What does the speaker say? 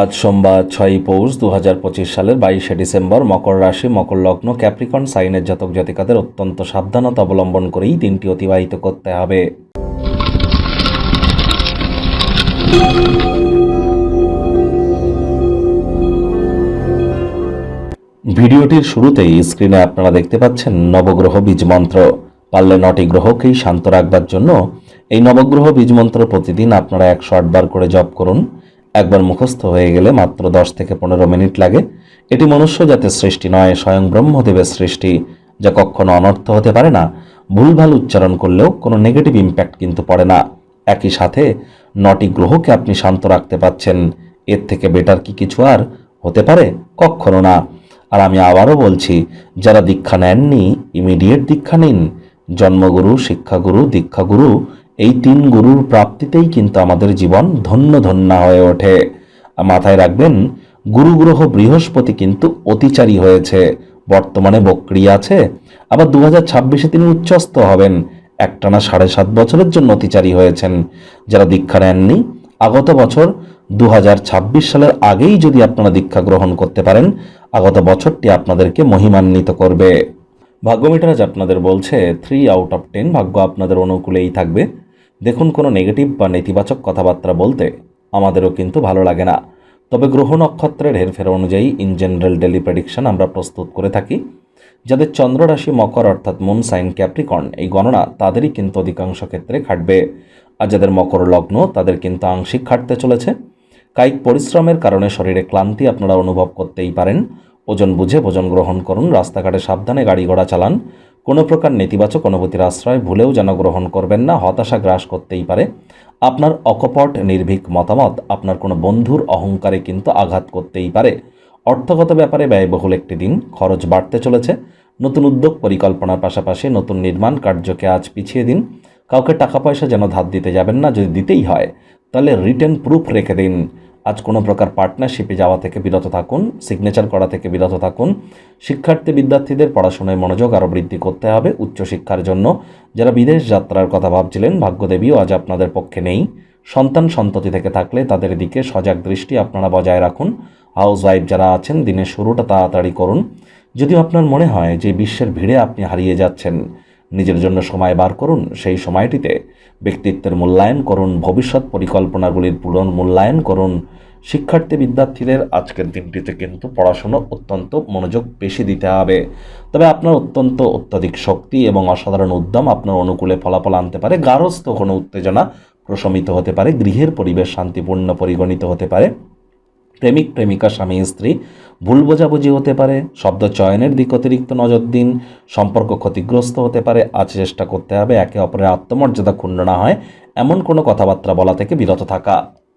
আজ সোমবার ছয়ই পৌষ দু হাজার পঁচিশ সালের বাইশে ডিসেম্বর মকর রাশি, মকর লগ্ন, ক্যাপ্রিকন, সাইনের জাতক জাতিকাদের অত্যন্ত সাবধানতা অবলম্বন করেই দিনটি অতিবাহিত করতে হবে। ভিডিওটির শুরুতেই স্ক্রিনে আপনারা দেখতে পাচ্ছেন নবগ্রহ বীজ মন্ত্র। পারলে নটি গ্রহকেই শান্ত রাখবার জন্য এই নবগ্রহ বীজ মন্ত্র প্রতিদিন আপনারা একশো আটবার করে জপ করুন। একবার মুখস্থ হয়ে গেলে মাত্র দশ থেকে পনেরো মিনিট লাগে। এটি মনুষ্য জাতের সৃষ্টি নয়, স্বয়ং ব্রহ্মদেবের সৃষ্টি, যা কখনো অনর্থ হতে পারে না। ভুলভাল উচ্চারণ করলেও কোনো নেগেটিভ ইম্প্যাক্ট কিন্তু পড়ে না। একই সাথে, নটি গ্রহকে আপনি শান্ত রাখতে পাচ্ছেন। এর থেকে বেটার কি কিছু আর হতে পারে? কখনো না। আর আমি আবারও বলছি, যারা দীক্ষা নেননি ইমিডিয়েট দীক্ষা নিন। জন্মগুরু, শিক্ষাগুরু, দীক্ষাগুরু এই তিন গুরুর প্রাপ্তিতেই কিন্তু আমাদের জীবন ধন্য ধন্য হয়ে ওঠে। মাথায় রাখবেন গুরু গ্রহ বৃহস্পতি কিন্তু অতিচারী হয়েছে। বর্তমানে বক্রি আছে। আবার দু হাজার ছাব্বিশে তিনি উচ্চস্থ হবেন। একটানা সাড়ে সাত বছরের জন্য অতিচারী হয়েছেন। যারা দীক্ষা নেননি, আগত বছর দু হাজার ছাব্বিশ সালের আগেই যদি আপনারা দীক্ষা গ্রহণ করতে পারেন, আগত বছরটি আপনাদেরকে মহিমান্বিত করবে। ভাগ্যমিটার আজ আপনাদের বলছে থ্রি আউট অফ টেন ভাগ্য আপনাদের অনুকূলেই থাকবে। দেখুন কোনো নেগেটিভ বা নেতিবাচক কথাবার্তা বলতে আমাদেরও কিন্তু ভালো লাগে না। তবে গ্রহ নক্ষত্রের হেরফের অনুযায়ী ইন জেনারেল ডেলি প্রেডিকশন আমরা প্রস্তুত করে থাকি, যাদের চন্দ্ররাশি মকর অর্থাৎ মুন সাইন ক্যাপ্রিকর্ন এই গণনা তাদেরই কিন্তু অধিকাংশ ক্ষেত্রে খাটবে। আর যাদের মকর লগ্ন, তাদের কিন্তু আংশিক খাটতে চলেছে। কায়িক পরিশ্রমের কারণে শরীরে ক্লান্তি আপনারা অনুভব করতেই পারেন। ওজন বুঝে ভোজন গ্রহণ করুন, রাস্তাঘাটে সাবধানে গাড়ি ঘোড়া চালান। কোনো প্রকার নেতিবাচক অনুভূতির আশ্রয় ভুলেও যেন গ্রহণ করবেন না, হতাশা গ্রাস করতেই পারে। আপনার অকপট, নির্ভীক মতামত আপনার কোনো বন্ধুর অহংকারে কিন্তু আঘাত করতেই পারে। অর্থগত ব্যাপারে ব্যয়বহুল একটি দিন, খরচ বাড়তে চলেছে। নতুন উদ্যোগ পরিকল্পনার পাশাপাশি নতুন নির্মাণ কার্যকে আজ পিছিয়ে দিন। কাউকে টাকা পয়সা যেন ধার দিতে যাবেন না, যদি দিতেই হয়। তাহলে রিটেন প্রুফ রেখে দিন। আজ কোনো প্রকার পার্টনারশিপে যাওয়া থেকে বিরত থাকুন সিগনেচার করা থেকে বিরত থাকুন। শিক্ষার্থী বিদ্যার্থীদের পড়াশোনায় মনোযোগ আরও বৃদ্ধি করতে হবে উচ্চশিক্ষার জন্য। যারা বিদেশ যাত্রার কথা ভাবছিলেন, ভাগ্যদেবীও আজ আপনাদের পক্ষে নেই। সন্তান সন্ততি থেকে থাকলে তাদের দিকে সজাগ দৃষ্টি আপনারা বজায় রাখুন। হাউস ওয়াইফ যারা আছেন, দিনের শুরুটা তাড়াতাড়ি করুন। যদিও আপনার মনে হয় যে বিশ্বের ভিড়ে আপনি হারিয়ে যাচ্ছেন নিজের জন্য সময় বার করুন, সেই সময়টিতে ব্যক্তিত্বের মূল্যায়ন করুন, ভবিষ্যৎ পরিকল্পনাগুলির পূরণ মূল্যায়ন করুন। শিক্ষার্থী, বিদ্যার্থীদের আজকের দিনটিতে কিন্তু পড়াশুনো অত্যন্ত মনোযোগ বেশি দিতে হবে। তবে আপনার অত্যন্ত অত্যাধিক শক্তি এবং অসাধারণ উদ্যম আপনার অনুকূলে ফলাফল আনতে পারে। গারস্থ কোনো উত্তেজনা প্রশমিত হতে পারে। গৃহের পরিবেশ শান্তিপূর্ণ পরিগণিত হতে পারে। প্রেমিক, প্রেমিকা, স্বামী, স্ত্রী ভুল বোঝাবুঝি হতে পারে, শব্দ চয়নের দিক অতিরিক্ত নজর দিন, সম্পর্ক ক্ষতিগ্রস্ত হতে পারে, আজ চেষ্টা করতে হবে একে অপরের আত্মমর্যাদা ক্ষুণ্ণ না হয়, এমন কোনো কথাবার্তা বলা থেকে বিরত থাকা।